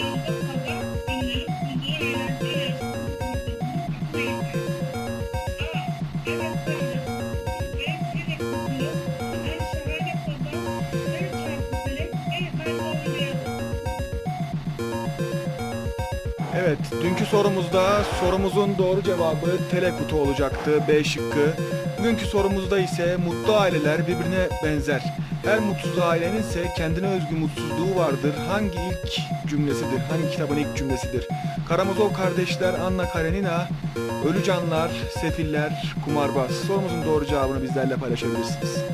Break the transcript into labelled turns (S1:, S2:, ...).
S1: Thank you. Evet, dünkü sorumuzda sorumuzun doğru cevabı telekutu olacaktı. B şıkkı. Bugünkü sorumuzda ise mutlu aileler birbirine benzer. Her mutsuz ailenin ise kendine özgü mutsuzluğu vardır. Hangi ilk cümlesidir? Hangi kitabın ilk cümlesidir? Karamazov kardeşler, Anna Karenina, Ölü Canlar, Sefiller, Kumarbaz. Sorumuzun doğru cevabını bizlerle paylaşabilirsiniz.